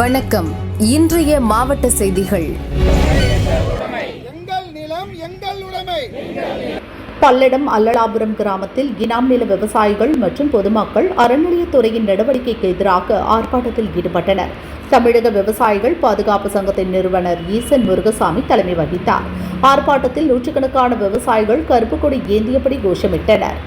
வணக்கம். இன்றைய மாவட்ட செய்திகள். எங்கள் நிலம் எங்கள் உடைமை. பல்லடம் அல்லலாபுரம் கிராமத்தில் இனாம் நில விவசாயிகள் மற்றும் பொதுமக்கள் அறநிலையத்துறையின் நடவடிக்கைக்கு எதிராக ஆர்ப்பாட்டத்தில் ஈடுபட்டனர். தமிழக விவசாயிகள் பாதுகாப்பு சங்கத்தின் நிறுவனர் ஈசன் முருகசாமி தலைமை வகித்தார். ஆர்ப்பாட்டத்தில் நூற்றுக்கணக்கான விவசாயிகள் கருப்பு கொடி ஏந்தியபடி கோஷமிட்டனர்.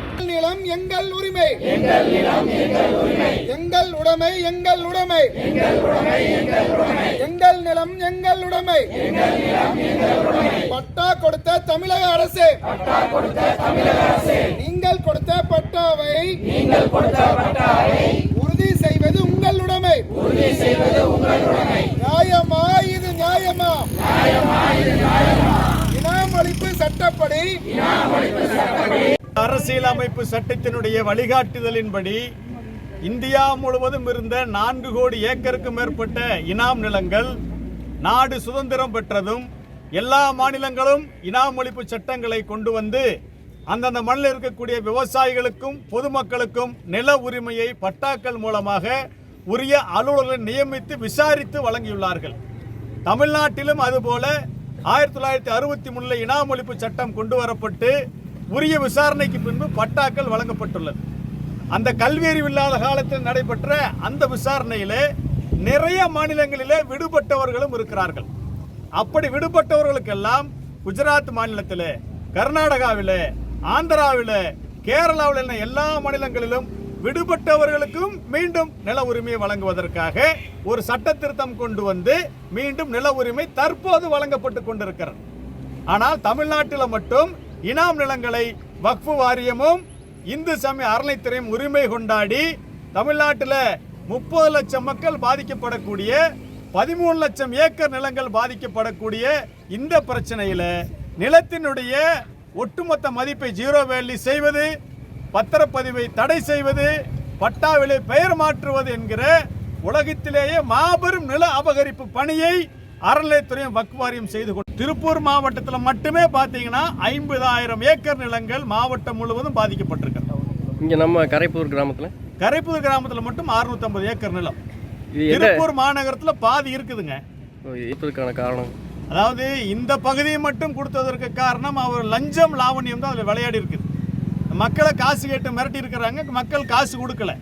எங்கள் உரிமை. எங்கள் நிலம் எங்கள் உரிமை எங்கள் உடைமை எங்கள் உடைமை. எங்கள் உடைமை எங்கள் உடைமை எங்கள் நிலம் எங்கள் உடைமை. எங்கள் நிலம் எங்கள் உடைமை பட்டா கொடுத்த தமிழக அரசு. பட்டா கொடுத்த தமிழக அரசு நீங்கள் கொடுத்த பட்டாவை. நீங்கள் கொடுத்த பட்டாவை உறுதி செய்வது உங்கள் உடைமை. உறுதி செய்வது உங்கள் உடைமை நியாயமா இது நியாயமா? நியாயமா இது நியாயமா இனாமளிப்பு சட்டப்படி இனாமளிப்பு சட்டப்படி. அரசியலமைப்பு சட்டத்தினுடைய வழிகாட்டுதலின்படி இந்தியா முழுவதும் இருந்த நான்கு கோடி ஏக்கருக்கு மேற்பட்ட இனாம் நிலங்கள் நாடு சுதந்திரம் பெற்றதும் எல்லா மாநிலங்களும் இனாம் ஒழிப்பு சட்டங்களை கொண்டு வந்து அந்தந்த மண்ணில் இருக்கக்கூடிய விவசாயிகளுக்கும் பொதுமக்களுக்கும் நில உரிமையை பட்டாக்கள் மூலமாக உரிய அலுவலர்களை நியமித்து விசாரித்து வழங்கியுள்ளார்கள். தமிழ்நாட்டிலும் அதுபோல ஆயிரத்தி தொள்ளாயிரத்தி அறுபத்தி மூணில் இனாம் ஒழிப்பு சட்டம் கொண்டு வரப்பட்டு உரிய விசாரணைக்கு பின்பு பட்டாக்கள் வழங்கப்பட்டுள்ளது. அந்த கல்வியறிவு இல்லாத காலத்தில் நடைபெற்ற அந்த விசாரணையிலே நிறைய மாநிலங்களிலே விடுபட்டவர்களும் இருக்கிறார்கள். அப்படி விடுபட்டவர்களுக்கெல்லாம் குஜராத் மாநிலத்தில் கர்நாடகாவில் ஆந்திராவில் கேரளாவில் என எல்லா மாநிலங்களிலும் விடுபட்டவர்களுக்கும் மீண்டும் நில உரிமையை வழங்குவதற்காக ஒரு சட்ட திருத்தம் கொண்டு வந்து மீண்டும் நில உரிமை தற்போது வழங்கப்பட்டு கொண்டிருக்கிறது. ஆனால் தமிழ்நாட்டில் மட்டும் இனாம் நிலங்களை வக்ஃபு வாரியமும் இந்து சமய அறநிலைத்துறையும் உரிமை கொண்டாடி தமிழ்நாட்டில் முப்பது லட்சம் மக்கள் பாதிக்கப்படக்கூடிய பதிமூணு லட்சம் ஏக்கர் நிலங்கள் பாதிக்கப்படக்கூடிய இந்த பிரச்சனையில நிலத்தினுடைய ஒட்டுமொத்த மதிப்பை ஜீரோ வேலி செய்வது பத்திரப்பதிவை தடை செய்வது பட்டாவிலை பெயர் மாற்றுவது என்கிற உலகத்திலேயே மாபெரும் நில அபகரிப்பு பணியை அறநிலையத்துறையும் வக்குவாரியம் செய்து கொண்டு திருப்பூர் மாவட்டத்தில் மட்டுமே பார்த்தீங்கன்னா ஐம்பதாயிரம் ஏக்கர் நிலங்கள் மாவட்டம் முழுவதும் பாதிக்கப்பட்டிருக்கிறது இங்கே நம்ம கரைப்பூர் கிராமத்தில்? கரைப்புதூர் கிராமத்தில் மட்டும் 650 ஏக்கர் நிலம். திருப்பூர் மாநகரத்தில் பாதி இருக்குதுங்க. இருப்பதற்கான காரணம்? அதாவது இந்த பகுதியை மட்டும் கொடுத்ததற்கு காரணம் அவர் லஞ்சம் லாவண்யம் தான் அதில் விளையாடி இருக்குது. மக்களை காசு கேட்டு மிரட்டி இருக்கிறாங்க மக்கள் காசு கொடுக்கல.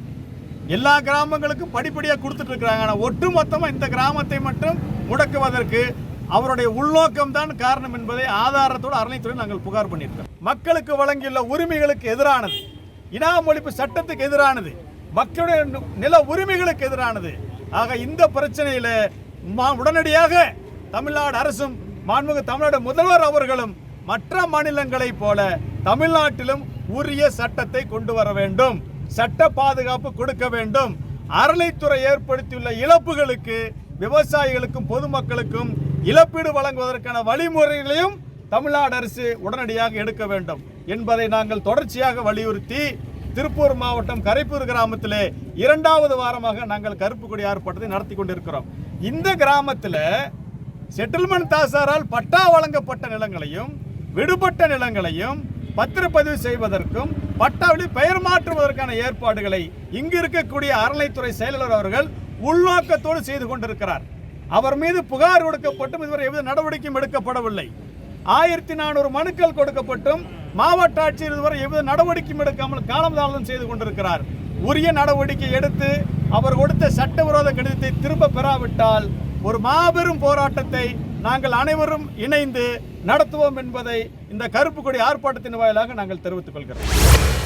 எல்லா கிராமங்களுக்கும் படிப்படியாக கொடுத்துட்டு இருக்கிறாங்க. ஆனால் ஒட்டுமொத்தமாக இந்த கிராமத்தை மட்டும் முடக்குவதற்கு அவருடைய உள்நோக்கம் தான் காரணம் என்பதை ஆதாரத்தோடு அறநிலைத்துறை நாங்கள் புகார் பண்ணியிருக்கோம். மக்களுக்கு வழங்கியுள்ள உரிமைகளுக்கு எதிரானது இனாமொழிப்பு சட்டத்துக்கு எதிரானது மக்களுடைய நில உரிமைகளுக்கு எதிரானது. ஆக இந்த பிரச்சனையில் மா- உடனடியாக தமிழ்நாடு அரசும் மாண்புமிகு தமிழ்நாடு முதல்வர் அவர்களும் மற்ற மாநிலங்களைப் போல தமிழ்நாட்டிலும் உரிய சட்டத்தை கொண்டு வர வேண்டும். சட்ட பாதுகாப்பு கொடுக்க வேண்டும். அறநிலைத்துறை ஏற்படுத்தியுள்ள இழப்புகளுக்கு விவசாயிகளுக்கும் பொதுமக்களுக்கும் இழப்பீடு வழங்குவதற்கான வழிமுறைகளையும் தமிழ்நாடு அரசு உடனடியாக எடுக்க வேண்டும் என்பதை நாங்கள் தொடர்ச்சியாக வலியுறுத்தி திருப்பூர் மாவட்டம் கரைப்பூர் கிராமத்திலே இரண்டாவது வாரமாக நாங்கள் கருப்பு கொடி ஆர்ப்பாட்டத்தை நடத்தி கொண்டிருக்கிறோம். இந்த கிராமத்தில் செட்டில்மெண்ட் தாசாரால் பட்டா வழங்கப்பட்ட நிலங்களையும் விடுபட்ட நிலங்களையும் பத்திரப்பதிவு செய்வதற்கும் பட்டாவில் பெயர் மாற்றுவதற்கான ஏற்பாடுகளை இங்கு இருக்கக்கூடிய அறநிலைத்துறை செயலாளர் அவர்கள் உள்நோக்கத்தோடு செய்து கொண்டிருக்கிறார். அவர் மீது புகார் கொடுக்கப்பட்டும் இதுவரை எவ்வித நடவடிக்கையும் எடுக்கப்படவில்லை. ஆயிரத்தி நானூறு மனுக்கள் கொடுக்கப்பட்டும் மாவட்ட ஆட்சியர் இதுவரை எவ்வித நடவடிக்கையும் எடுக்காமல் காலதாமதம் செய்து கொண்டிருக்கிறார். உரிய நடவடிக்கை எடுத்து அவர் கொடுத்த சட்டவிரோத கடிதத்தை திரும்ப பெறாவிட்டால் ஒரு மாபெரும் போராட்டத்தை நாங்கள் அனைவரும் இணைந்து நடத்துவோம் என்பதை இந்த கருப்பு கொடி ஆர்ப்பாட்டத்தின் வாயிலாக நாங்கள் தெரிவித்துக் கொள்கிறோம்.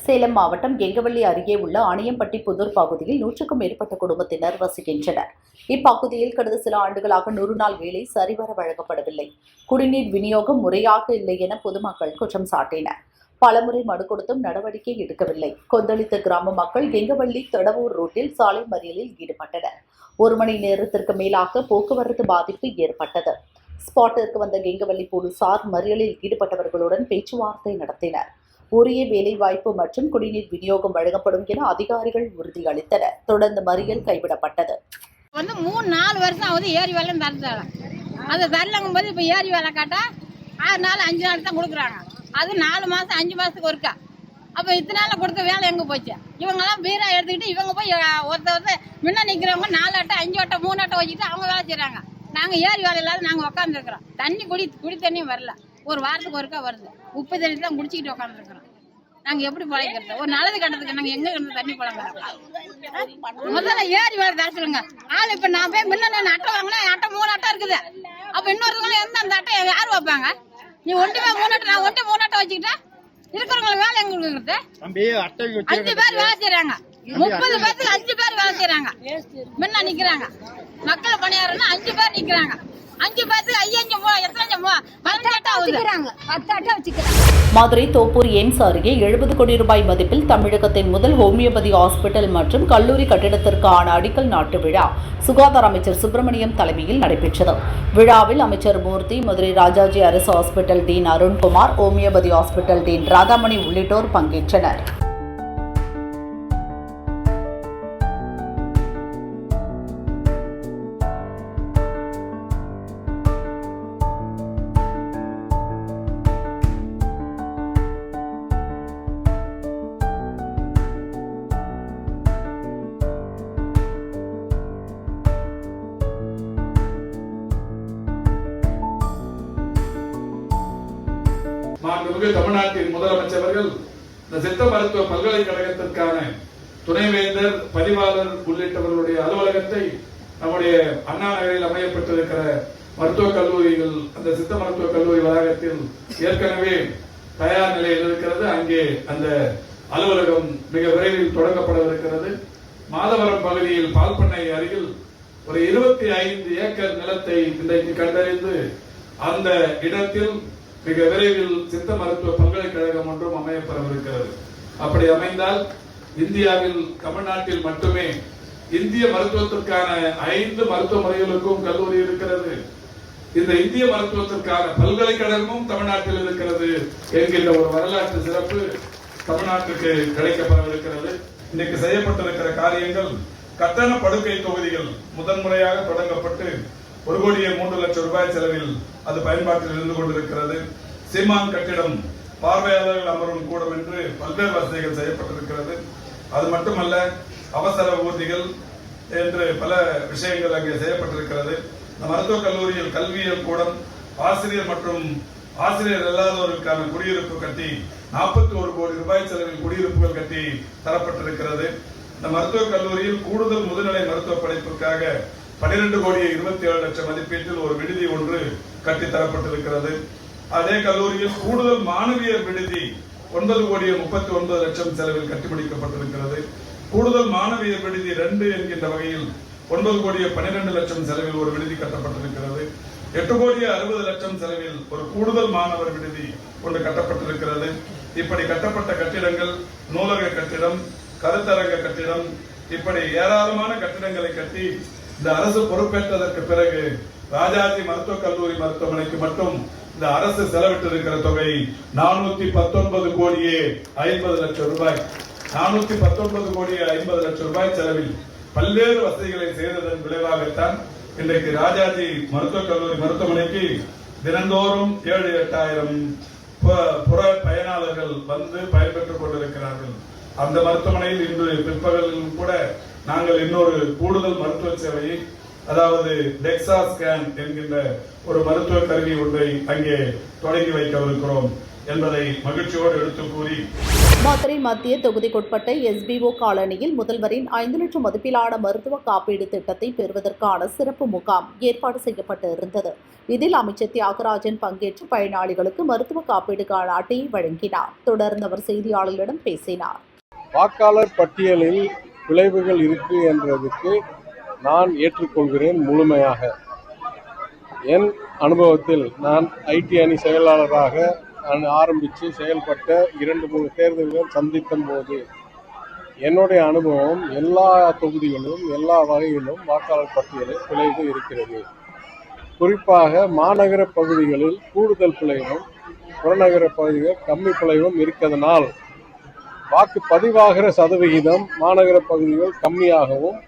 சேலம் மாவட்டம் கெங்கவள்ளி அருகே உள்ள அணியம்பட்டி புதூர் பகுதியில் நூற்றுக்கும் மேற்பட்ட குடும்பத்தினர் வசிக்கின்றனர். இப்பகுதியில் கடந்த சில ஆண்டுகளாக நூறு நாள் வேலை சரிவர வழங்கப்படவில்லை. குடிநீர் விநியோகம் முறையாக இல்லை என பொதுமக்கள் குற்றம் சாட்டினர். பலமுறை மனு கொடுத்தும் நடவடிக்கை எடுக்கவில்லை. கொந்தளித்த கிராம மக்கள் கெங்கவள்ளி தடவூர் ரோட்டில் சாலை மறியலில் ஈடுபட்டனர். ஒரு மணி நேரத்திற்கு மேலாக போக்குவரத்து பாதிப்பு ஏற்பட்டது. ஸ்பாட்டிற்கு வந்த கெங்கவள்ளி போலீசார் மறியலில் ஈடுபட்டவர்களுடன் பேச்சுவார்த்தை நடத்தினர். உரிய வேலைவாய்ப்பு மற்றும் குடிநீர் விநியோகம் வழங்கப்படும் என அதிகாரிகள் உறுதியளித்தனர் தொடர்ந்து மறியல் கைவிடப்பட்டது. வந்து மூணு நாலு வருஷம் ஆகுது ஏரி வேலையும் தரல அது தரலங்கும் போது இப்போ ஏரி வேலை காட்டா ஆறு நாள் அஞ்சு நாள் தான் கொடுக்குறாங்க. அது நாலு மாதம் அஞ்சு மாதத்துக்கு ஒருக்கா. அப்போ இத்தனை நாள் கொடுத்த வேலை எங்கே போச்சு? இவங்கெல்லாம் பீரா எடுத்துக்கிட்டு இவங்க போய் அஹ், ஒருத்த ஒருத்தர் முன்ன நிற்கிறவங்க நாலு அட்டை அஞ்சு அட்டை மூணு அட்டை வச்சுட்டு அவங்க வேலை செய்கிறாங்க நாங்கள் ஏரி வேலை இல்லாத நாங்கள் உட்காந்துருக்குறோம் தண்ணி குடி குடி தண்ணியும் வரல. ஒரு வாரத்துக்கு ஒருக்கா வருது. உப்பு தண்ணி தான் குடிச்சிக்கிட்டு உட்காந்துருக்குறோம் நாங்கள் எப்படி பழைக்கிறது ஒரு நல்லது கட்டத்துக்கு நாங்கள் எங்கே கிடந்து தண்ணி பழங்குறோம் முதல்ல ஏரி வேலை தர சொல்லுங்க. ஆள் இப்போ நான் போய் முன்ன நான் அட்டை வாங்கினேன் அட்டை மூணு அட்டை இருக்குது. அப்போ இன்னொருத்தவங்க எந்த அந்த அட்டை யார் வைப்பாங்க? நீ ஒன்றுமே மூணு அட்டை நான் ஒன்ட்டு மூணு அட்டை வச்சுக்கிட்டா இருக்கிறவங்களுக்கு வேலை எங்க கொடுக்குறது தம்பி அட்டை அஞ்சு பேர் வேலை செய்யறாங்க முப்பது பேருக்கு அஞ்சு பேர் வேலை செய்யறாங்க முன்ன நிக்கிறாங்க. மக்கள் பணியாரன்னா அஞ்சு பேர் நிக்கிறாங்க. அஞ்சு பேருக்கு ஐயஞ்சு எத்தனை மதுரை தோப்பூர் எய்ம்ஸ் அருகே எழுபது கோடி ரூபாய் மதிப்பில் தமிழகத்தின் முதல் ஹோமியோபதி ஹாஸ்பிட்டல் மற்றும் கல்லூரி கட்டிடத்திற்கான அடிக்கல் நாட்டு விழா சுகாதார அமைச்சர் சுப்பிரமணியம் தலைமையில் நடைபெற்றது. விழாவில் அமைச்சர் மூர்த்தி மதுரை ராஜாஜி அரசு hospital dean Arunkumar homeopathy hospital dean Radhamani உள்ளிட்டோர் பங்கேற்றனர். மாண்புமிகு தமிழ்நாட்டின் முதலமைச்சர்கள் இந்த சித்த மருத்துவ பல்கலைக்கழகத்திற்கான துணைவேந்தர் பதிவாளர் உள்ளிட்டவர்களுடைய அலுவலகத்தை நம்முடைய அண்ணா நகரில் அமையப்பட்டிருக்கிற மருத்துவக் கல்லூரியில் அந்த சித்த மருத்துவக் கல்லூரி வளாகத்தில் ஏற்கனவே தயார் நிலையில் இருக்கிறது. அங்கே அந்த அலுவலகம் மிக விரைவில் தொடங்கப்படவிருக்கிறது. மாதவரம் பகுதியில் பால் பண்ணை அருகில் ஒரு இருபத்தி ஐந்து ஏக்கர் நிலத்தை இன்றைக்கு கண்டறிந்து அந்த இடத்தில் மிக விரைவில் சித்த மருத்துவ பல்கலைக்கழகம் ஒன்றும் அமையப்பெறவிருக்கிறது. அப்படி அமைந்தால் இந்தியாவில் தமிழ்நாட்டில் மட்டுமே இந்திய மருத்துவத்திற்கான ஐந்து மருத்துவ முறைகளுக்கும் கல்லூரி இருக்கிறது. இந்த இந்திய மருத்துவத்திற்கான பல்கலைக்கழகமும் தமிழ்நாட்டில் இருக்கிறது என்கின்ற ஒரு வரலாற்று சிறப்பு தமிழ்நாட்டுக்கு கிடைக்கப்படவிருக்கிறது இன்னைக்கு செய்யப்பட்டிருக்கிற காரியங்கள் கட்டண படுக்கை தொகுதிகள் முதன்முறையாக தொடங்கப்பட்டு ஒரு கோடியே மூன்று லட்சம் ரூபாய் செலவில் அது பயன்பாட்டில் இருந்து கொண்டிருக்கிறது. சீமான் கட்டிடம் பார்வையாளர்கள் அமரும் கூடம் என்று பல்வேறு வசதிகள் செய்யப்பட்டிருக்கிறது. அது மட்டுமல்ல அவசர ஊர்திகள் என்று பல விஷயங்கள் அங்கே செய்யப்பட்டிருக்கிறது. இந்த மருத்துவக் கல்லூரியில் கல்வியியல் கூடம் ஆசிரியர் மற்றும் ஆசிரியர் இல்லாதவர்களுக்கான குடியிருப்பு கட்டி நாற்பத்தி ஒரு கோடி ரூபாய் செலவில் குடியிருப்புகள் கட்டி தரப்பட்டிருக்கிறது. இந்த மருத்துவக் கல்லூரியில் கூடுதல் முதுநிலை மருத்துவ படிப்புக்காக பன்னிரண்டு கோடியே இருபத்தி ஏழு லட்சம் மதிப்பீட்டில் ஒரு விடுதி ஒன்று கட்டித்தரப்பட்டிருக்கிறது. அதே கல்லூரியில் கூடுதல் மாணவியர் விடுதி ஒன்பது கோடியே முப்பத்தி ஒன்பது லட்சம் செலவில் கட்டிபிடிக்கப்பட்டிருக்கிறது கூடுதல் மாணவியர் விடுதி ரெண்டு என்கின்ற வகையில் ஒன்பது கோடியே பன்னிரண்டு லட்சம் செலவில் ஒரு விடுதி கட்டப்பட்டிருக்கிறது. எட்டு கோடியே அறுபது லட்சம் செலவில் ஒரு கூடுதல் மாணவர் விடுதி ஒன்று கட்டப்பட்டிருக்கிறது. இப்படி கட்டப்பட்ட கட்டிடங்கள் நூலக கட்டிடம் கருத்தரங்க கட்டிடம் இப்படி ஏராளமான கட்டிடங்களை கட்டி இந்த அரசு பொறுப்பேற்றதற்கு பிறகு ராஜாஜி மருத்துவக் கல்லூரி மருத்துவமனைக்கு மட்டும் இந்த அரசு செலவிட்டிருக்கிற தொகை நானூத்தி பத்தொன்பது கோடியே ஐம்பது லட்சம் ரூபாய். நானூத்தி பத்தொன்பது கோடியே ஐம்பது லட்சம் ரூபாய் செலவில் பல்வேறு வசதிகளை செய்ததன் விளைவாகத்தான் இன்றைக்கு ராஜாஜி மருத்துவக் கல்லூரி மருத்துவமனைக்கு தினந்தோறும் ஏழு எட்டாயிரம் புற பயனாளர்கள் வந்து பயன்பெற்றுக் கொண்டிருக்கிறார்கள். அந்த மருத்துவமனையில் இன்று பிற்பகலிலும் கூட நாங்கள் இன்னொரு கூடுதல் மருத்துவ சேவையை அதாவது டெக்ஸா ஸ்கேன் என்கின்ற ஒரு மருத்துவ கருவி ஒன்றை அங்கே தொடங்கி வைக்கவிருக்கிறோம் என்பதை மகிழ்ச்சியோடு எடுத்து கூறி. மதுரை மத்திய தொகுதிக்குட்பட்ட எஸ்பிஓ காலனியில் முதல்வரின் ஐந்து லட்சம் மதிப்பிலான மருத்துவ காப்பீடு திட்டத்தை பெறுவதற்கான சிறப்பு முகாம் ஏற்பாடு செய்யப்பட்டு இருந்தது இதில் அமைச்சர் தியாகராஜன் பங்கேற்று பயனாளிகளுக்கு மருத்துவ காப்பீடுக்கான அட்டையை வழங்கினார். தொடர்ந்து அவர் செய்தியாளர்களிடம் பேசினார். வாக்காளர் பட்டியலில் விளைவுகள் இருக்கு என்றதுக்கு நான் ஏற்றுக்கொள்கிறேன் முழுமையாக. என் அனுபவத்தில் நான் ஐடி அணி செயலாளராக நான் ஆரம்பித்து செயல்பட்ட இரண்டு மூணு தேர்தல்கள் சந்தித்த போது என்னுடைய அனுபவம் எல்லா தொகுதிகளிலும் எல்லா வகையிலும் வாக்காளர் பட்டியலில் விளைவு இருக்கிறது. குறிப்பாக மாநகர பகுதிகளில் கூடுதல் பிழைவும் புறநகர பகுதிகள் கம்மி பிழைவும் இருக்கிறதுனால் வாக்கு பதிவாகிற சதவிகிதம் மாநகர பகுதிகள் கம்மியாகவும்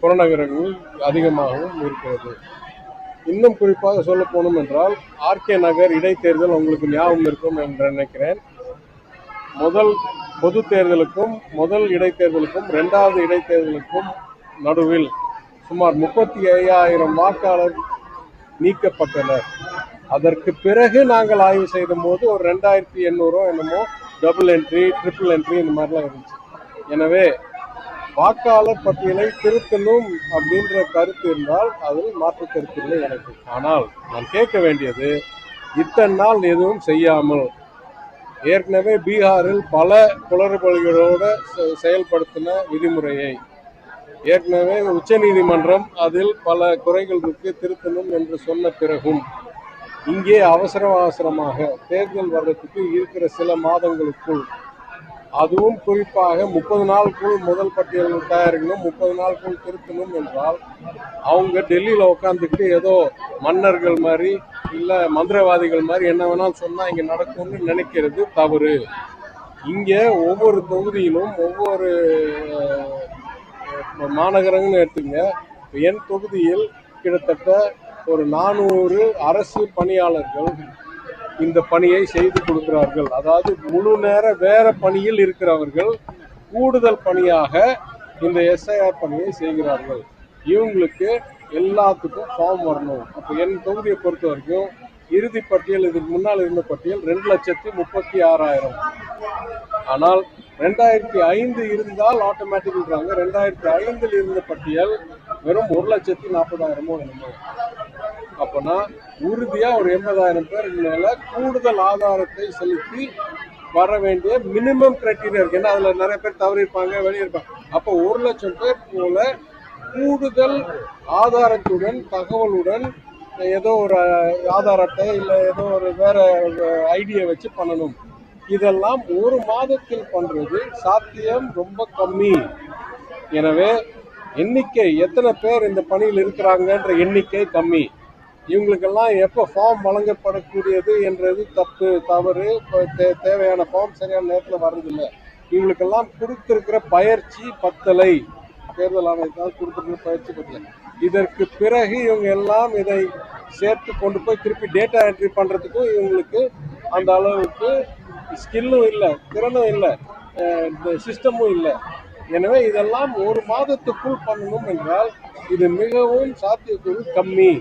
புறநகரங்களில் அதிகமாகவும் இருக்கிறது. இன்னும் குறிப்பாக சொல்ல போனோம் என்றால் ஆர்கே நகர் இடைத்தேர்தல் உங்களுக்கு ஞாபகம் இருக்கும் என்று நினைக்கிறேன். முதல் பொது தேர்தலுக்கும் முதல் இடைத்தேர்தலுக்கும் ரெண்டாவது இடைத்தேர்தலுக்கும் நடுவில் சுமார் முப்பத்தி ஐயாயிரம் வாக்காளர் நீக்கப்பட்டனர். அதற்கு பிறகு நாங்கள் ஆய்வு செய்த போது ஒரு ரெண்டாயிரத்தி எண்ணூறோ என்னமோ டபுள் என்ட்ரி ட்ரிபிள் என்ட்ரி இந்த மாதிரிலாம் இருந்துச்சு. எனவே வாக்காளர் பட்டியலை திருத்தணும் அப்படின்ற கருத்து இருந்தால் அதில் மாற்று கருத்து இல்லை எனக்கு. ஆனால் நான் கேட்க வேண்டியது இத்தனை நாள் எதுவும் செய்யாமல் ஏற்கனவே பீகாரில் பல குளறுபடிகளோட செ- செயல்படுத்தின விதிமுறையை ஏற்கனவே உச்சநீதிமன்றம் அதில் பல குறைகள் இருக்கு திருத்தணும் என்று சொன்ன பிறகும் இங்கே அவசர அவசரமாக தேர்தல் வர்றதுக்கு இருக்கிற சில மாதங்களுக்குள். அதுவும் குறிப்பாக முப்பது நாளுக்குள் முதல் பட்டியல் தயாரிக்கணும் முப்பது நாளுக்குள் திருத்தணும் என்றால் அவங்க டெல்லியில் உட்காந்துக்கிட்டு ஏதோ மன்னர்கள் மாதிரி இல்லை மந்திரவாதிகள் மாதிரி என்ன வேணாலும் சொன்னால் இங்கே நடக்கும்னு நினைக்கிறது தவறு. இங்கே ஒவ்வொரு தொகுதியிலும் ஒவ்வொரு மாநகரங்கள்னு எடுத்துங்க என் தொகுதியில் கிட்டத்தட்ட ஒரு நானூறு அரசு பணியாளர்கள் இந்த பணியை செய்து கொடுக்கிறார்கள். அதாவது முழு நேர வேற பணியில் இருக்கிறவர்கள் கூடுதல் பணியாக இந்த எஸ்ஐஆர் பணியை செய்கிறார்கள். இவங்களுக்கு எல்லாத்துக்கும் ஃபார்ம் வரணும். அப்போ என் தொகுதியை பொறுத்த வரைக்கும் இறுதி பட்டியல் இதுக்கு முன்னால் இருந்த பட்டியல் ரெண்டு லட்சத்தி முப்பத்தி ஆறாயிரம். ஆனால் ரெண்டாயிரத்தி ஐந்து இருந்தால் ஆட்டோமேட்டிக்ன்றாங்க ரெண்டாயிரத்தி ஐந்தில் இருந்த பட்டியல் வெறும் ஒரு லட்சத்தி நாற்பதாயிரமோ என்னமோ. அப்போனா உறுதியாக ஒரு எண்பதாயிரம் பேர் மேல கூடுதல் ஆதாரத்தை செலுத்தி வர வேண்டிய மினிமம் கிரைட்டீரியா இருக்கு. ஏன்னா அதில் நிறைய பேர் தவறி வெளியிருப்பாங்க. அப்போ ஒரு லட்சம் பேர் போல கூடுதல் ஆதாரத்துடன் தகவலுடன் ஏதோ ஒரு ஆதார் அட்டை இல்லை ஏதோ ஒரு வேற ஐடியை வச்சு பண்ணணும். இதெல்லாம் ஒரு மாதத்தில் பண்ணுறது சாத்தியம் ரொம்ப கம்மி. எனவே எண்ணிக்கை எத்தனை பேர் இந்த பணியில் இருக்கிறாங்கன்ற எண்ணிக்கை கம்மி. இவங்களுக்கெல்லாம் எப்போ ஃபார்ம் வழங்கப்படக்கூடியது என்றது தப்பு தவறு தே- தேவையான ஃபார்ம் சரியான நேரத்தில் வர்றதில்லை. இவங்களுக்கெல்லாம் கொடுத்திருக்கிற பயிற்சி பத்தலை. தேர்தல் ஆணையத்தால் கொடுத்திருக்கிற பயிற்சி பத்தலை. இதற்கு பிறகு இவங்க எல்லாம் இதை சேர்த்து கொண்டு போய் திருப்பி டேட்டா என்ட்ரி பண்ணுறதுக்கும் இவங்களுக்கு அந்த அளவுக்கு ஸ்கில்லும் இல்லை திறனும் இல்லை இந்த சிஸ்டமும் இல்லை. எனவே இதெல்லாம் ஒரு மாதத்துக்குள் பண்ணணும் என்றால் இது மிகவும் சாத்தியக்கூறு கம்மி.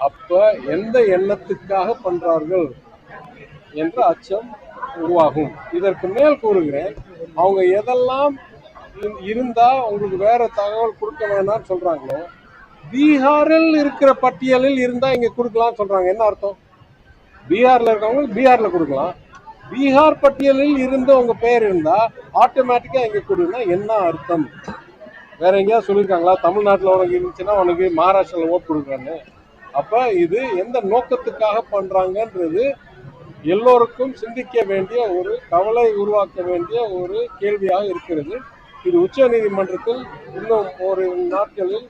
அப்ப எந்த எண்ணத்துக்காக பண்றார்கள் என்ற அச்சம் உருவாகும். இதற்கு மேல் கூறுகிறேன் அவங்க எதெல்லாம் இ- இருந்தா உங்களுக்கு வேற தகவல் கொடுக்க வேணாம்னு சொல்கிறாங்களோ பீகாரில் இருக்கிற பட்டியலில் இருந்தா இங்க கொடுக்கலாம்னு சொல்றாங்க. என்ன அர்த்தம்? பீகார்ல இருக்கவங்க பீகார்ல கொடுக்கலாம். பீகார் பட்டியலில் இருந்து உங்க பெயர் இருந்தா ஆட்டோமேட்டிக்கா இங்க கொடுன்னா என்ன அர்த்தம்? வேற எங்கேயாவது சொல்லியிருக்காங்களா? தமிழ்நாட்டில் உனக்கு இருந்துச்சுன்னா உனக்கு மகாராஷ்டிராவில் ஓட்டு கொடுக்குறான்னு. அப்ப இது எந்த நோக்கத்துக்காக பண்றாங்கன்றது எல்லோருக்கும் சிந்திக்க வேண்டிய ஒரு கவலை உருவாக்க வேண்டிய ஒரு கேள்வியாக இருக்கிறது. இது உச்ச நீதிமன்றத்தில் இன்னும் ஒரு நாட்களில்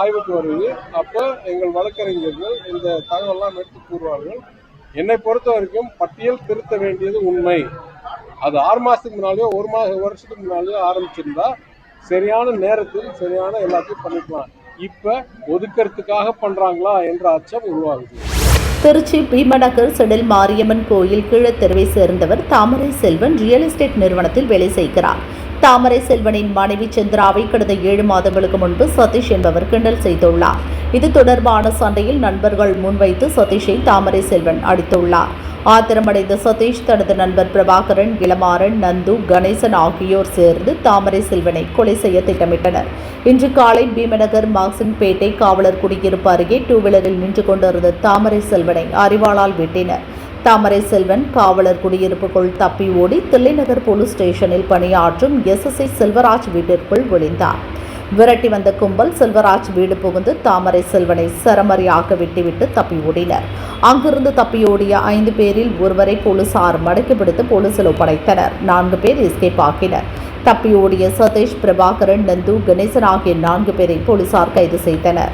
ஆய்வுக்கு வருது. அப்போ எங்கள் வழக்கறிஞர்கள் இந்த தகவலாம் எடுத்து கூறுவார்கள். என்னை பொறுத்த வரைக்கும் பட்டியல் திருத்த வேண்டியது உண்மை. அது ஆறு மாசத்துக்கு முன்னாலேயோ ஒரு மாத வருஷத்துக்கு முன்னாலேயோ ஆரம்பிச்சிருந்தா சரியான நேரத்தில் சரியான எல்லாத்தையும் பண்ணிக்கலாம். இப்ப ஒதுக்கறதுக்காக பண்றாங்களா என்ற அச்சம் உருவாகுது. திருச்சி பீமநகர் செடில் மாரியம்மன் கோயில் கீழத்தெருவை சேர்ந்தவர் தாமரை செல்வன் ரியல் எஸ்டேட் நிறுவனத்தில் வேலை செய்கிறார். தாமரை செல்வனின் மனைவி சந்திராவை கடந்த ஏழு மாதங்களுக்கு முன்பு சதீஷ் என்பவர் கிண்டல் செய்துள்ளார். இது தொடர்பான சண்டையில் நண்பர்கள் முன்வைத்து சதீஷை தாமரை செல்வன் அடித்துள்ளார். ஆத்திரமடைந்த சதீஷ் தனது நண்பர் பிரபாகரன் இளமாறன் நந்து கணேசன் ஆகியோர் சேர்ந்து தாமரை செல்வனை கொலை செய்ய திட்டமிட்டனர். இன்று காலை பீமநகர் மாக்சின்பேட்டை காவலர் குடியிருப்பு அருகே டூ வீலரில் நின்று கொண்டிருந்த தாமரை செல்வனை அறிவாளால் வெட்டினர். தாமரை செல்வன் காவலர் குடியிருப்புக்குள் தப்பி ஓடி தில்லைநகர் போலீஸ் ஸ்டேஷனில் பணியாற்றும் எஸ்எஸ்ஐ செல்வராஜ் வீட்டிற்குள் ஒளிந்தார் விரட்டி வந்த கும்பல் செல்வராஜ் வீடு புகுந்து தாமரை செல்வனை சரமரியாக விட்டுவிட்டு தப்பி ஓடினர். அங்கிருந்து தப்பியோடிய ஐந்து பேரில் ஒருவரை போலீசார் மடக்கி பிடித்து போலீசில் ஒப்படைத்தனர். நான்கு பேர் எஸ்கேப் ஆக்கினர். தப்பியோடிய சதீஷ் பிரபாகரன் நந்து கணேசன் ஆகிய நான்கு பேரை போலீசார் கைது செய்தனர்.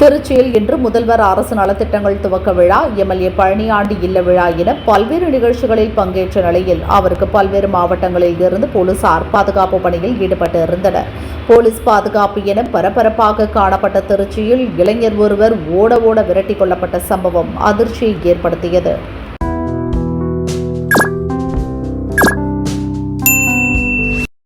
திருச்சியில் இன்று முதல்வர் அரசு நலத்திட்டங்கள் துவக்க விழா. எம்எல்ஏ பழனியாண்டி இல்ல விழா என பல்வேறு நிகழ்ச்சிகளில் பங்கேற்ற நிலையில் அவருக்கு பல்வேறு மாவட்டங்களில் இருந்து போலீசார் பாதுகாப்பு பணியில் ஈடுபட்டு இருந்தனர் போலீஸ் பாதுகாப்பு என பரபரப்பாக காணப்பட்ட திருச்சியில் இளைஞர் ஒருவர் ஓட ஓட விரட்டி கொள்ளப்பட்ட சம்பவம் அதிர்ச்சியை ஏற்படுத்தியது.